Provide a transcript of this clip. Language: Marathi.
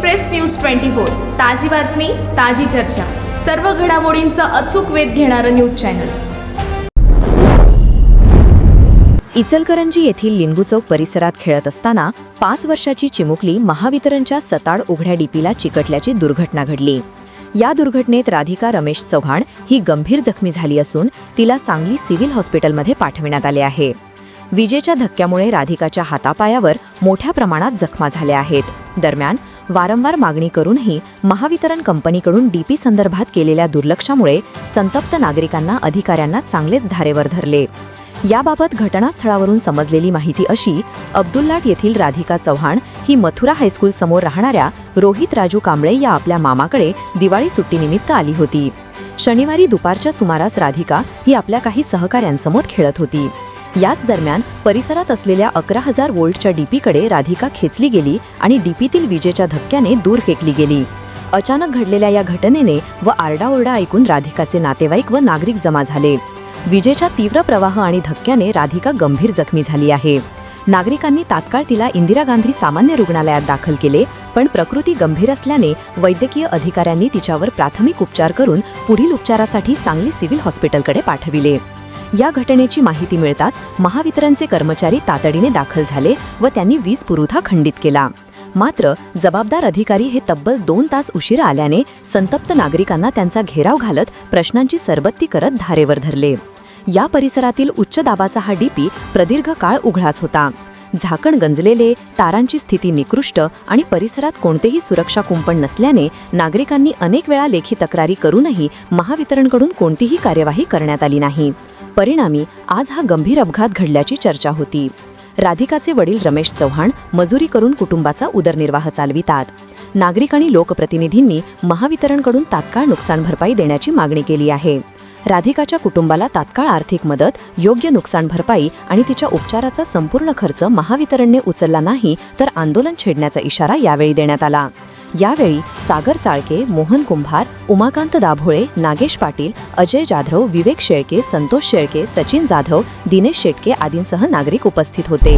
एक्सप्रेस न्यूज ट्वेंटी फोर ताजी बातमी ताजी चर्चा. सर्व घडामोडींचा अचूक वेध घेणारं न्यूज चॅनल. इचलकरंजी येथील लिंबू चौक परिसरात खेळत असताना पाच वर्षाची चिमुकली महावितरणच्या सताड उघड्या डीपीला चिकटल्याची दुर्घटना घडली. या दुर्घटनेत राधिका रमेश चव्हाण ही गंभीर जखमी झाली असून तिला सांगली सिव्हिल हॉस्पिटलमध्ये पाठविण्यात आले आहे. विजेच्या धक्क्यामुळे राधिकाच्या हातापायावर मोठ्या प्रमाणात जखमा झाल्या आहेत. दरम्यान वारंवार मागणी करूनही महावितरण कंपनीकडून डीपी संदर्भात केलेल्या दुर्लक्षामुळे संतप्त नागरिकांना अधिकाऱ्यांना चांगलेच धारेवर धरले. याबाबत घटनास्थळावरून समजलेली माहिती अशी अब्दुल्लाट येथील राधिका चव्हाण ही मथुरा हायस्कूल समोर राहणाऱ्या रोहित राजू कांबळे या आपल्या मामाकडे दिवाळी सुट्टीनिमित्त आली होती. शनिवारी दुपारच्या सुमारास राधिका ही आपल्या काही सहकाऱ्यांसमोर खेळत होती. याच दरम्यान परिसरात असलेल्या अकरा हजार वोल्टच्या डीपीकडे राधिका खेचली गेली आणि डीपीतील विजेच्या धक्क्याने दूर फेकली गेली. अचानक घडलेल्या या घटनेने व आरडाओरडा ऐकून राधिकाचे नातेवाईक व नागरिक जमा झाले. विजेच्या तीव्र प्रवाह आणि धक्क्याने राधिका गंभीर जखमी झाली आहे. नागरिकांनी तात्काळ तिला इंदिरा गांधी सामान्य रुग्णालयात दाखल केले पण प्रकृती गंभीर असल्याने वैद्यकीय अधिकाऱ्यांनी तिच्यावर प्राथमिक उपचार करून पुढील उपचारासाठी सांगली सिव्हिल हॉस्पिटलकडे पाठविले. या घटनेची माहिती मिळताच महावितरणचे कर्मचारी तातडीने दाखल झाले व त्यांनी वीज पुरवठा खंडित केला. मात्र जबाबदार अधिकारी हे तब्बल दोन तास उशिरा आल्याने संतप्त नागरिकांना त्यांचा घेराव घालत प्रश्नांची सरबत्ती करत धारेवर धरले. या परिसरातील उच्च दाबाचा हा डीपी प्रदीर्घ काळ उघडाच होता. झाकण गंजलेले तारांची स्थिती निकृष्ट आणि परिसरात कोणतेही सुरक्षा कुंपण नसल्याने नागरिकांनी अनेक वेळा लेखी तक्रारी करूनही महावितरणकडून कोणतीही कार्यवाही करण्यात आली नाही. परिणामी आज हा गंभीर अपघात घडल्याची चर्चा होती. राधिकाचे वडील रमेश चव्हाण मजुरी करून कुटुंबाचा उदरनिर्वाह चालवितात. नागरिक आणि लोकप्रतिनिधींनी महावितरणकडून तात्काळ नुकसान भरपाई देण्याची मागणी केली आहे. राधिकाच्या कुटुंबाला तात्काळ आर्थिक मदत योग्य नुकसान भरपाई आणि तिच्या उपचाराचा संपूर्ण खर्च महावितरणने उचलला नाही तर आंदोलन छेडण्याचा इशारा यावेळी देण्यात आला. यावेळी सागर चाळके मोहन कुंभार उमाकांत दाभोळे नागेश पाटील अजय जाधव विवेक शेळके संतोष शेळके सचिन जाधव दिनेश शेटके आदींसह नागरिक उपस्थित होते.